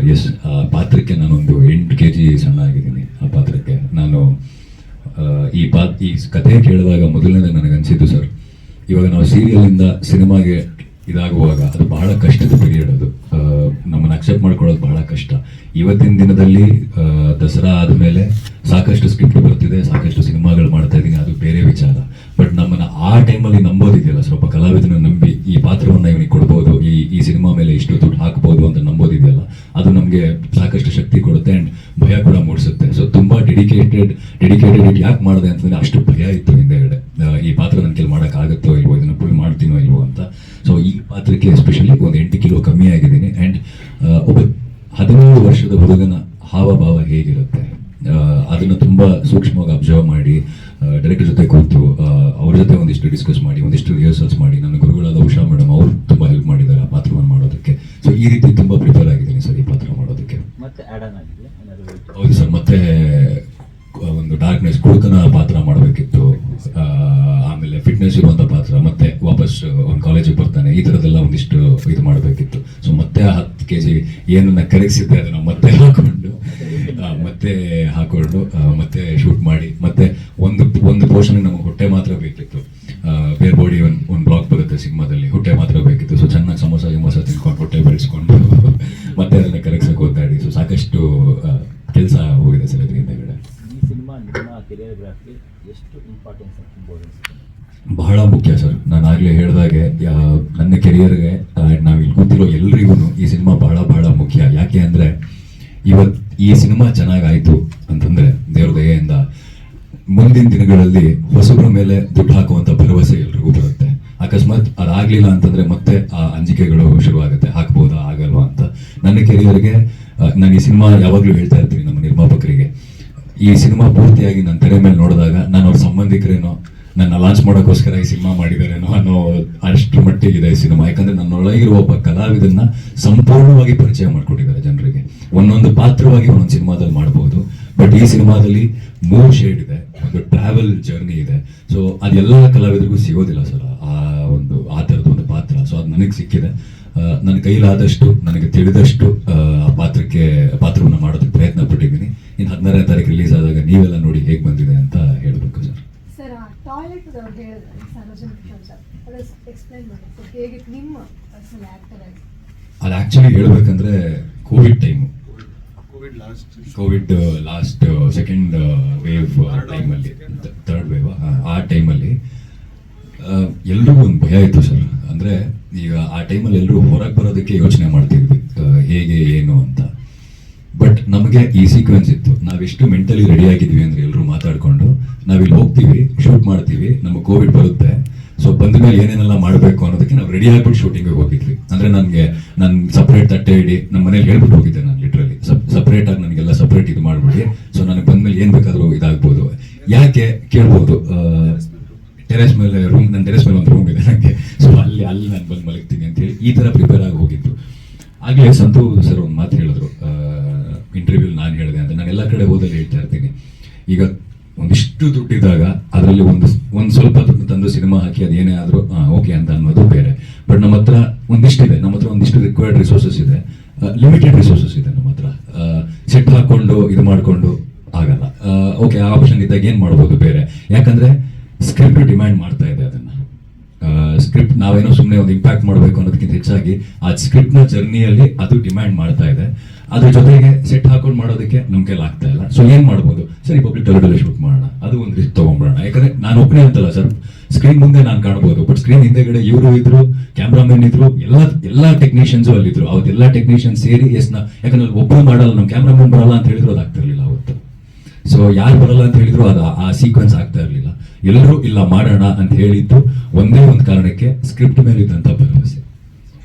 Sir S ಆ, ಪಾತ್ರಕ್ಕೆ ನಾನೊಂದು ಎಂಟು ಕೆ ಜಿ ಸಣ್ಣ ಆಗಿದ್ದೀನಿ ಆ ಪಾತ್ರಕ್ಕೆ. ನಾನು ಈ ಪಾ ಈ ಕಥೆ ಕೇಳಿದಾಗ ಮೊದಲನೇ ನನಗನ್ಸಿದ್ದು ಸರ್, ಇವಾಗ ನಾವು ಸೀರಿಯಲಿಂದ ಸಿನಿಮಾಗೆ ಇದಾಗುವಾಗ ಅದು ಬಹಳ ಕಷ್ಟದ ಪೀರಿಯಡ್ ಅದು. ನಮ್ಮನ್ನ ಅಕ್ಸೆಪ್ಟ್ ಮಾಡ್ಕೊಳ್ಳೋದು ಬಹಳ ಕಷ್ಟ. ಇವತ್ತಿನ ದಿನದಲ್ಲಿ ದಸರಾ ಆದಮೇಲೆ ಸಾಕಷ್ಟು ಸ್ಕ್ರಿಪ್ಟ್ ಬರ್ತಿದೆ, ಸಾಕಷ್ಟು ಸಿನಿಮಾಗಳು ಮಾಡ್ತಾ ಇದ್ದೀನಿ, ಅದು ಬೇರೆ ವಿಚಾರ. ನಮ್ಮನ್ನ ಆ ಟೈಮಲ್ಲಿ ನಂಬೋದಿದೆಯಲ್ಲ? ಸ್ವಲ್ಪ ಕಲಾವಿದನ ನಂಬಿ ಈ ಪಾತ್ರವನ್ನ ಇವನಿಗೆ ಕೊಡ್ಬೋದು, ಈ ಈ ಸಿನಿಮಾ ಮೇಲೆ ಇಷ್ಟು ದುಡ್ಡು ಹಾಕ್ಬೋದು ಅಂತ ನಂಬೋದಿದೆಯಲ್ಲ? ಅದು ನಮಗೆ ಸಾಕಷ್ಟು ಶಕ್ತಿ ಕೊಡುತ್ತೆ ಅಂಡ್ ಭಯ ಕೂಡ ಮೂಡಿಸುತ್ತೆ. ಸೊ ತುಂಬಾ ಡೆಡಿಕೇಟೆಡ್ ಡೆಡಿಕೇಟೆಡ್ ಯಾಕೆ ಮಾಡಿದೆ ಅಂತಂದ್ರೆ ಅಷ್ಟು ಭಯ ಇತ್ತು ಹಿಂದೆಗಡೆ. ಈ ಪಾತ್ರ ನನ್ನ ಕೈಲಿ ಮಾಡೋಕ್ಕಾಗತ್ತೋ ಇಲ್ವೋ, ಇದನ್ನು ಫುಲ್ ಮಾಡ್ತೀನೋ ಇಲ್ವೋ ಅಂತ. ಸೊ ಈ ಪಾತ್ರಕ್ಕೆ ಎಸ್ಪೆಷಲಿ ಒಂದು ಎಂಟು ಕಿಲೋ ಕಮ್ಮಿ ಆಗಿದ್ದೀನಿ ಆ್ಯಂಡ್ ಒಬ್ಬ ಹದಿನೇಳು ವರ್ಷದ ಹುಡುಗನ ಹಾವಭಾವ ಹೇಗಿರುತ್ತೆ? ಅದನ್ನ ತುಂಬಾ ಸೂಕ್ಷ್ಮವಾಗಿ ಅಬ್ಸರ್ವ್ ಮಾಡಿ ಡೈರೆಕ್ಟರ್ ಜೊತೆ ಕೂತು ಆ, ಅವ್ರ ಜೊತೆ ಒಂದಿಷ್ಟು ಡಿಸ್ಕಸ್ ಮಾಡಿ ಒಂದಿಷ್ಟು ರಿಹರ್ಸಲ್ಸ್ ಮಾಡಿ ನನ್ನ ಗುರುಗಳಾದ ಉಷಾ ಮೇಡಮ್ ಅವರು ತುಂಬಾ ಹೆಲ್ಪ್ ಮಾಡಿದ್ದಾರೆ ಆ ಪಾತ್ರವನ್ನು ಮಾಡೋದಕ್ಕೆ. ಸೊ ಈ ರೀತಿ ತುಂಬಾ ಪ್ರಿಪೇರ್ ಆಗಿದ್ದೀನಿ ಸರ್ ಈ ಪಾತ್ರ ಮಾಡೋದಕ್ಕೆ. ಹೌದು ಸರ್ ಮತ್ತೆ ಒಂದು ಡಾರ್ಕ್ನೆಸ್ ಕುಡುಕನ ಪಾತ್ರ ಮಾಡಬೇಕಿತ್ತು. ಆಮೇಲೆ ಫಿಟ್ನೆಸ್ ಇರುವಂಥ ಪಾತ್ರ ಮತ್ತೆ ವಾಪಸ್ ಒಂದು ಕಾಲೇಜಿಗೆ ಬರ್ತಾನೆ ಈ ಥರದ್ದೆಲ್ಲ ಒಂದಿಷ್ಟು ಇದು ಮಾಡಬೇಕಿತ್ತು. ಸೊ ಮತ್ತೆ ಹತ್ತು ಕೆ ಜಿ ಏನನ್ನ ಕರಗಿಸಿದ್ದೆ ಅದನ್ನ ಮತ್ತೆ ಹಾಕೊಂಡು ಮತ್ತೆ ಹಾಕೊಂಡು ಮತ್ತೆ ಶೂಟ್ ಮಾಡಿ ಮತ್ತೆ ಒಂದು ನಮಗೆ ಹೊಟ್ಟೆ ಮಾತ್ರ ಬೇಕಿತ್ತು. ಬೇರೆ ಬಾಡಿ ಒಂದು ಒಂದು ಬ್ಲಾಕ್ ಬರುತ್ತೆ ಸಿನಿಮಾದಲ್ಲಿ ಹೊಟ್ಟೆ ಮಾತ್ರ ಬೇಕಿತ್ತು. ಸೊ ಚೆನ್ನಾಗಿ ಸಮೋಸ ಗಿಮೋಸ ತಿನ್ಕೊಂಡು ಹೊಟ್ಟೆ ಬೆಳೆಸ್ಕೊಂಡು ಮತ್ತೆ ಅದನ್ನ ಕರೆಕ್ಸಕ್ಕೆ ಓದಾಡಿ ಸೊ ಸಾಕಷ್ಟು ಕೆಲಸ ಹೋಗಿದೆ ಸರ್ ಅದ್ರ ಹಿಂದೆಗಡೆ ಬಹಳ ಮುಖ್ಯ ಸರ್. ನಾನು ಆಗಲೇ ಹೇಳಿದಾಗೆ ನನ್ನ ಕೆರಿಯರ್ಗೆ ನಾವು ಇಲ್ಲಿ ಕೂತಿರೋ ಎಲ್ರಿಗೂ ಈ ಸಿನಿಮಾ ಬಹಳ ಬಹಳ ಮುಖ್ಯ. ಯಾಕೆ ಅಂದರೆ ಇವತ್ತು ಈ ಸಿನಿಮಾ ಚೆನ್ನಾಗಾಯಿತು ಮುಂದಿನ ದಿನಗಳಲ್ಲಿ ಹೊಸಬ್ರ ಮೇಲೆ ದುಡ್ಡು ಹಾಕುವಂತ ಭರವಸೆ ಎಲ್ರಿಗೂ ಬರುತ್ತೆ. ಅಕಸ್ಮಾತ್ ಅದಾಗ್ಲಿಲ್ಲ ಅಂತಂದ್ರೆ ಮತ್ತೆ ಆ ಅಂಜಿಕೆಗಳು ಶುರುವಾಗುತ್ತೆ. ಹಾಕ್ಬೋದಾ? ಆಗಲ್ವಾ ಅಂತ. ನನ್ನ ಕೆರಿಯರ್ಗೆ ನಾನು ಈ ಸಿನಿಮಾ ಯಾವಾಗ್ಲೂ ಹೇಳ್ತಾ ಇರ್ತೀನಿ ನಮ್ಮ ನಿರ್ಮಾಪಕರಿಗೆ. ಈ ಸಿನಿಮಾ ಪೂರ್ತಿಯಾಗಿ ನನ್ನ ತೆರೆ ಮೇಲೆ ನೋಡಿದಾಗ ನಾನು ಅವ್ರ ಸಂಬಂಧಿಕರೇನೋ ನನ್ನ ಲಾಂಚ್ ಮಾಡೋಕ್ಕೋಸ್ಕರ ಈ ಸಿನಿಮಾ ಮಾಡಿದ್ದಾರೆ ಅನ್ನೋ ಅಷ್ಟು ಮಟ್ಟಿಗಿದೆ ಈ ಸಿನಿಮಾ. ಯಾಕಂದ್ರೆ ನನ್ನೊಳಗಿರುವ ಒಬ್ಬ ಕಲಾವಿದನ್ನ ಸಂಪೂರ್ಣವಾಗಿ ಪರಿಚಯ ಮಾಡಿಕೊಟ್ಟಿದ್ದಾರೆ ಜನರಿಗೆ. ಒಂದೊಂದು ಪಾತ್ರವಾಗಿ ಒಂದೊಂದು ಸಿನಿಮಾದಲ್ಲಿ ಮಾಡಬಹುದು ಬಟ್ ಈ ಸಿನಿಮಾದಲ್ಲಿ ಮೂವ್ ಶೇಡ್ ಇದೆ. ಒಂದು ಟ್ರಾವೆಲ್ ಜರ್ನಿ ಇದೆ. ಸೊ ಅದೆಲ್ಲ ಕಲಾವಿದರಿಗೂ ಸಿಗೋದಿಲ್ಲ ಸರ್. ಆ ಒಂದು ಆ ಥರದ ಒಂದು ಪಾತ್ರ. ಸೊ ಅದು ನನಗೆ ಸಿಕ್ಕಿದೆ. ನನ್ನ ಕೈಲಾದಷ್ಟು ನನಗೆ ತಿಳಿದಷ್ಟು ಆ, ಪಾತ್ರಕ್ಕೆ ಪಾತ್ರವನ್ನು ಮಾಡೋದಕ್ಕೆ ಪ್ರಯತ್ನ ಪಟ್ಟಿದ್ದೀನಿ. ಇನ್ನು ಹದಿನಾರನೇ ತಾರೀಕು ರಿಲೀಸ್ ಆದಾಗ ನೀವೆಲ್ಲ ನೋಡಿ ಹೇಗೆ ಬಂದಿದೆ ಅಂತ ಸರ್ ಸರ್ ಆ ಟಾಯ್ಲೆಟ್ ಹೇಳಿದ್ರೆ ಸಾರ್ವಜನಿಕ ಎಕ್ಸ್ಪ್ಲೈನ್ ಹೇಗೆ ನಿಮ್ಮ ಪರ್ಸನಲ್ ಅದು ಆ್ಯಕ್ಚುಲಿ ಹೇಳ್ಬೇಕಂದ್ರೆ Covid time Covid last Covid last second wave ಟೈಮಲ್ಲಿ ಥರ್ಡ್ ವೇವ್ ಆ ಟೈಮಲ್ಲಿ ಎಲ್ರಿಗೂ ಒಂದು ಭಯ ಇತ್ತು ಸರ್. ಅಂದರೆ ಈಗ ಆ ಟೈಮಲ್ಲಿ ಎಲ್ಲರೂ ಹೊರಗೆ ಬರೋದಕ್ಕೆ ಯೋಚನೆ ಮಾಡ್ತಿದ್ವಿ. ಹೇಗೆ ಏನು ಅಂತ. ಬಟ್ ನಮಗೆ ಈ ಸೀಕ್ವೆನ್ಸ್ ಇತ್ತು. ನಾವೆಷ್ಟು ಮೆಂಟಲಿ ರೆಡಿ ಆಗಿದ್ವಿ ಅಂದ್ರೆ ಎಲ್ಲರೂ ಮಾತಾಡ್ಕೊಂಡು ನಾವಿಲ್ಲಿ ಹೋಗ್ತೀವಿ ಶೂಟ್ ಮಾಡ್ತೀವಿ, ನಮಗೆ ಕೋವಿಡ್ ಬರುತ್ತೆ. ಸೊ ಬಂದ ಮೇಲೆ ಏನೇನೆಲ್ಲ ಮಾಡಬೇಕು ಅನ್ನೋದಕ್ಕೆ ನಾವು ರೆಡಿ ಆಗ್ಬಿಟ್ಟು ಶೂಟಿಂಗಿಗೆ ಹೋಗಿದ್ವಿ. ಅಂದ್ರೆ ನನಗೆ, ನಾನು ಸಪ್ರೇಟ್ ತಟ್ಟೆ ಇಡಿ ನಮ್ಮ ಮನೇಲಿ ಹೇಳ್ಬಿಟ್ಟು ಹೋಗಿದ್ದೆ ನಾನು ಲಿಟ್ರಲಿ ಸಪ್ರೇಟ್ ಆಗಿ ನನಗೆಲ್ಲ ಸಪ್ರೇಟ್ ಇದು ಮಾಡ್ಬಿಡಿ. ಸೊ ನನಗೆ ಬಂದ್ಮೇಲೆ ಏನ್ ಬೇಕಾದ್ರೂ ಇದಾಗ್ಬೋದು. ಯಾಕೆ? ಕೇಳ್ಬೋದು. ಟೆರೆಸ್ ಮೇಲೆ ರೂಮ್ ನನ್ನ ಟೆರೆಸ್ ಮೇಲೆ ಒಂದು ರೂಮ್ ಇದೆ ನನಗೆ ಸೊ ಅಲ್ಲಿ ಅಲ್ಲಿ ನಾನು ಬಂದು ಮಲಗ್ತೀನಿ ಅಂತ ಹೇಳಿ ಈ ತರ ಪ್ರಿಪೇರ್ ಆಗಿ ಹೋಗಿದ್ದು. ಆಗ್ಲೇ ಸಂತು ಸರ್ ಒಂದು ಮಾತು ಹೇಳಿದ್ರು ಇಂಟರ್ವ್ಯೂ ನಾನು ಹೇಳಿದೆ ಅಂತ ನಾನು ಎಲ್ಲ ಕಡೆ ಹೋದಲ್ಲಿ ಹೇಳ್ತಾ ಇರ್ತೀನಿ ಈಗ ಒಂದಿಷ್ಟು ದುಡ್ಡಿದ್ದಾಗ ಅದರಲ್ಲಿ ಒಂದು ಒಂದು ಸ್ವಲ್ಪ ದುಡ್ಡು ತಂದು ಸಿನಿಮಾ ಹಾಕಿ ಅದೇನೇ ಆದರೂ ಓಕೆ ಅಂತ ಅನ್ನೋದು ಬೇರೆ. ಬಟ್ ನಮ್ಮ ಹತ್ರ ಒಂದಿಷ್ಟಿದೆ ನಮ್ಮ ಹತ್ರ ಒಂದಿಷ್ಟು ರಿಕ್ವೈರ್ಡ್ ರಿಸೋರ್ಸಸ್ ಇದೆ. ಲಿಮಿಟೆಡ್ ರಿಸೋರ್ಸಸ್ ಇದೆ ನಮ್ಮ ಹತ್ರ. ಸೆಟ್ ಹಾಕೊಂಡು, ಇದು ಮಾಡಿಕೊಂಡು ಆಗಲ್ಲ. ಓಕೆ ಆ ಆಪ್ಷನ್ ಇದ್ದಾಗ ಏನು ಮಾಡ್ಬೋದು ಬೇರೆ? ಯಾಕಂದ್ರೆ ಸ್ಕ್ರಿಪ್ಟ್ ಡಿಮ್ಯಾಂಡ್ ಮಾಡ್ತಾ ಇದೆ ಅದನ್ನ. ಸ್ಕ್ರಿಪ್ಟ್ ನಾವೇನೋ ಸುಮ್ಮನೆ ಒಂದು ಇಂಪ್ಯಾಕ್ಟ್ ಮಾಡಬೇಕು ಅನ್ನೋದಕ್ಕಿಂತ ಹೆಚ್ಚಾಗಿ ಆ ಸ್ಕ್ರಿಪ್ಟ್ನ ಜರ್ನಿಯಲ್ಲಿ ಅದು ಡಿಮ್ಯಾಂಡ್ ಮಾಡ್ತಾ ಇದೆ. ಅದ್ರ ಜೊತೆಗೆ ಸೆಟ್ ಹಾಕೊಂಡು ಮಾಡೋದಕ್ಕೆ ನಮ್ ಕೈಲಿ ಆಗ್ತಾ ಇಲ್ಲ. ಸೊ ಏನ್ ಮಾಡ್ಬೋದು? ಸರಿ ಪಬ್ಲಿಕ್ ಟಾಯ್ಲೆಟ್ ಶೂಟ್ ಮಾಡೋಣ. ಅದು ಒಂದು ರಿಸ್ಕ್ ತಗೊಂಡ್ಬಿಡೋಣ. ಯಾಕಂದ್ರೆ ನಾನು ಒಬ್ಬನೇ ಅಂತಲ್ಲ ಸರ್ ಸ್ಕ್ರೀನ್ ಮುಂದೆ ನಾನು ಕಾಣ್ಬೋದು. ಬಟ್ ಸ್ಕ್ರೀನ್ ಹಿಂದೆಗಡೆ ಇವರು ಇದ್ರು ಕ್ಯಾಮ್ರಾಮನ್ ಇದ್ರು, ಎಲ್ಲ ಎಲ್ಲ ಟೆಕ್ನಿಷಿಯನ್ಸ್ ಅಲ್ಲಿದ್ರು. ಅವತ್ತೆಲ್ಲ ಟೆಕ್ನಿಷಿಯನ್ ಸೇರಿ ಎಸ್ನ ಯಾಕಂದ್ರೆ ಒಬ್ಬರು ಮಾಡಲ್ಲ ನಮ್ಮ ಕ್ಯಾಮ್ರಾಮನ್ ಬರಲ್ಲ ಅಂತ ಹೇಳಿದ್ರು ಅದು ಆಗ್ತಿರ್ಲಿಲ್ಲ ಅವತ್ತು. ಸೊ ಯಾರು ಬರಲ್ಲ ಅಂತ ಹೇಳಿದ್ರು ಅದು ಆ ಸೀಕ್ವೆನ್ಸ್ ಆಗ್ತಾ ಇರಲಿಲ್ಲ. ಎಲ್ಲರೂ ಇಲ್ಲ ಮಾಡೋಣ ಅಂತ ಹೇಳಿದ್ದು ಒಂದೇ ಒಂದು ಕಾರಣಕ್ಕೆ ಸ್ಕ್ರಿಪ್ಟ್ ಮೇಲೆ ಇದ್ದಂತ ಭರವಸೆ.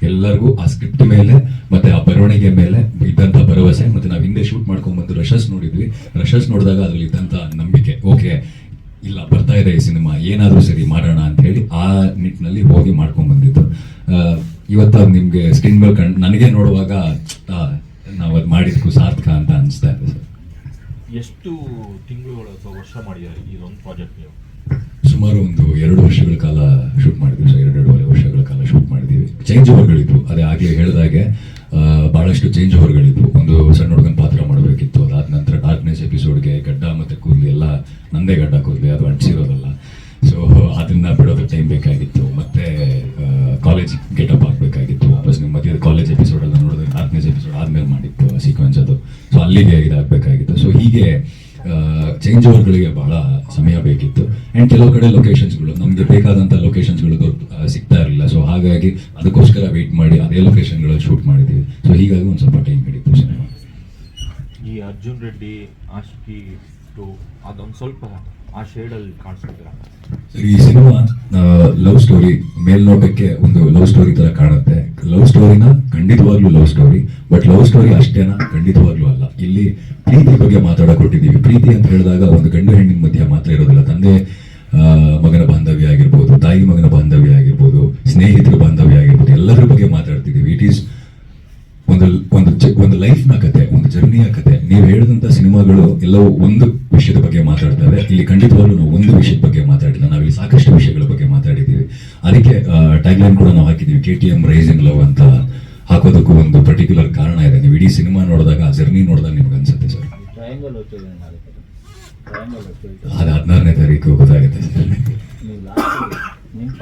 ಎಲ್ಲರಿಗೂ ಆ ಸ್ಕ್ರಿಪ್ಟ್ ಮೇಲೆ ಮತ್ತೆ ಆ ಬರವಣಿಗೆ ಮೇಲೆ ಇದ್ದಂತ ಭರವಸೆ. ಮತ್ತೆ ನಾವು ಹಿಂದೆ ಶೂಟ್ ಮಾಡ್ಕೊಂಡ್ ಬಂದು ರಶಸ್ ನೋಡಿದ್ವಿ. ರಶಸ್ ನೋಡಿದಾಗ ಅದ್ರಲ್ಲಿ ಇದ್ದಂತ ನಂಬಿಕೆ. ಓಕೆ ಇಲ್ಲ ಬರ್ತಾ ಇದೆ ಈ ಸಿನಿಮಾ. ಏನಾದರೂ ಸರಿ ಮಾಡೋಣ ಅಂತ ಹೇಳಿ ಆ ನಿಟ್ಟಿನಲ್ಲಿ ಹೋಗಿ ಮಾಡ್ಕೊಂಡ್ ಬಂದಿದ್ದು. ಇವತ್ತು ನಿಮ್ಗೆ ಸ್ಕ್ರೀನ್ ಮೇಲೆ ಕಂಡು ನನಗೆ ನೋಡುವಾಗ ನಾವು ಅದು ಮಾಡಿದ್ಕು ಸಾರ್ಥಕ ಅಂತ ಅನಿಸ್ತಾ ಇದೆ ಸರ್. ಎಷ್ಟು ತಿಂಗಳು ಅಥವಾ ವರ್ಷ ಮಾಡಿದ್ದಾರೆ ಇದೊಂದು ಪ್ರಾಜೆಕ್ಟ್ ನೀವು? ಸುಮಾರು ಒಂದು ಎರಡು ವರ್ಷಗಳ ಕಾಲ ಶೂಟ್ ಮಾಡಿದ್ವಿ. ಸೊ ಎರಡೆರಡೂವರೆ ವರ್ಷಗಳ ಕಾಲ ಶೂಟ್ ಮಾಡಿದ್ದೀವಿ. ಚೇಂಜ್ ಓವರ್ಗಳಿದ್ವು ಅದೇ ಆಗಲೇ ಹೇಳಿದಾಗೆ ಭಾಳಷ್ಟು ಚೇಂಜ್ ಓವರ್ಗಳಿದ್ವು ಒಂದು ಸಣ್ಣ ಹುಡುಗನ ಪಾತ್ರ ಮಾಡಬೇಕಿತ್ತು. ಅದಾದ ನಂತರ ಡಾರ್ಕ್ನೆಸ್ ಎಪಿಸೋಡ್ಗೆ ಗಡ್ಡ ಮತ್ತು ಕೂದಲು ಎಲ್ಲ ನಂದೇ ಗಡ್ಡ ಕೂದಲು ಅದು ಅಂಟಿಸಿರೋದಲ್ಲ. ಸೊ ಅದನ್ನು ಬಿಡೋದು ಟೈಮ್ ಬೇಕಾಗಿತ್ತು. ಮತ್ತೆ ಕಾಲೇಜ್ ಗೆಟಪ್ ಆಗಬೇಕಾಗಿತ್ತು. ವಾಪಸ್ ನಿಮ್ಮ ಮಧ್ಯದ ಕಾಲೇಜ್ ಎಪಿಸೋಡ್ ಎಲ್ಲ ನೋಡಿದ್ರೆ ಡಾರ್ಕ್ನೆಸ್ ಎಪಿಸೋಡ್ ಆದಮೇಲೆ ಮಾಡಿತ್ತು ಆ ಸೀಕ್ವೆನ್ಸ್ ಅದು. ಸೊ ಅಲ್ಲಿಗೆ ಇದಾಗಬೇಕಾಗಿತ್ತು. ಸೊ ಹೀಗೆ ಚೇಂಜ್ ಓವರ್ಗಳಿಗೆ ಭಾಳ ಸಮಯ ಬೇಕಿತ್ತು. ಆ್ಯಂಡ್ ಕೆಲವು ಕಡೆ ಲೊಕೇಶನ್ಸ್ಗಳು ನಮಗೆ ಬೇಕಾದಂಥ ಲೊಕೇಶನ್ಸ್ಗಳು ಸಿಗ್ತಾ ಇರಲಿಲ್ಲ. ಸೊ ಹಾಗಾಗಿ ಅದಕ್ಕೋಸ್ಕರ ವೇಟ್ ಮಾಡಿ ಅದೇ ಲೊಕೇಶನ್ಗಳಲ್ಲಿ ಶೂಟ್ ಮಾಡಿದ್ದೀವಿ ಸೊ ಹೀಗಾಗಿ ಒಂದು ಸ್ವಲ್ಪ ಟೈಮ್ ಹಿಡಿತು ಸಿನಿಮಾ ಈ ಅರ್ಜುನ್ ರೆಡ್ಡಿ ಆಶ್ಕಿ ಟು ಅದೊಂದು ಸ್ವಲ್ಪ ಆ ಶೇಡಲ್ಲಿ ಕಾಣಿಸ್ತಿದ್ದೀರಾ ಈ ಸಿನಿಮಾ ಲವ್ ಸ್ಟೋರಿ ಮೇಲ್ನೋಟಕ್ಕೆ ಒಂದು ಲವ್ ಸ್ಟೋರಿ ತರ ಕಾಣುತ್ತೆ. ಲವ್ ಸ್ಟೋರಿನ ಖಂಡಿತವಾಗ್ಲೂ love story but love story ಅಷ್ಟೇನ ಖಂಡಿತವಾಗ್ಲೂ ಅಲ್ಲ. ಇಲ್ಲಿ ಪ್ರೀತಿ ಬಗ್ಗೆ ಮಾತಾಡಕ್ ಕೊಟ್ಟಿದ್ದೀವಿ. ಪ್ರೀತಿ ಅಂತ ಹೇಳಿದಾಗ ಒಂದು ಗಂಡು ಹೆಣ್ಣಿನ ಮಧ್ಯೆ ಮಾತ್ರ ಇರೋದಿಲ್ಲ. ತಂದೆ ಮಗನ ತಾಯಿ ಮಗನ ಬಾಂಧವ್ಯ ಆಗಿರ್ಬೋದು ಸ್ನೇಹಿತರ ಬಾಂಧವ್ಯ ಆಗಿರ್ಬೋದು ಎಲ್ಲರ ಬಗ್ಗೆ ಮಾತಾಡ್ತಿದ್ದೀವಿ. ಇಟ್ ಈಸ್ ಒಂದು ಒಂದು ಲೈಫ್ ಒಂದು ಲೈಫ್ನ ಕತೆ ಒಂದು ಜರ್ನಿಯ ಕತೆ. ನೀವು ಹೇಳಿದಂತ ಸಿನಿಮಾಗಳು ಎಲ್ಲವೂ ಒಂದು ವಿಷಯದ ಬಗ್ಗೆ ಮಾತಾಡ್ತವೆ. ಇಲ್ಲಿ ಖಂಡಿತವಾಗ್ಲೂ ನಾವು ಒಂದು ವಿಷಯದ ಬಗ್ಗೆ ಮಾತಾಡಿಲ್ಲ. ನಾವಿಲ್ಲಿ ಸಾಕಷ್ಟು ವಿಷಯಗಳ ಬಗ್ಗೆ ಮಾತಾಡಿದ್ದೀವಿ. ಅದಕ್ಕೆ ಟ್ಯಾಗ್ಲೈನ್ ಕೂಡ ನಾವು ಹಾಕಿದ್ದೀವಿ. K T M rising love ಅಂತ ಹಾಕೋದಕ್ಕೂ ಒಂದು ಪರ್ಟಿಕ್ಯುಲರ್ ಕಾರಣ ಇದೆ. ನೀವು ಇಡೀ ಸಿನಿಮಾ ನೋಡಿದಾಗ ಆ ಜರ್ನಿ ನೋಡಿದಾಗ ನಿಮ್ಗೆ ಅನ್ಸುತ್ತೆ ಸರ್. ಅದು ಹದಿನಾರನೇ ತಾರೀಕು ಗೊತ್ತಾಗುತ್ತೆ. ಸರ್ ನೀವು ಲಾಸ್ಟ್ ನಿಮ್ಮ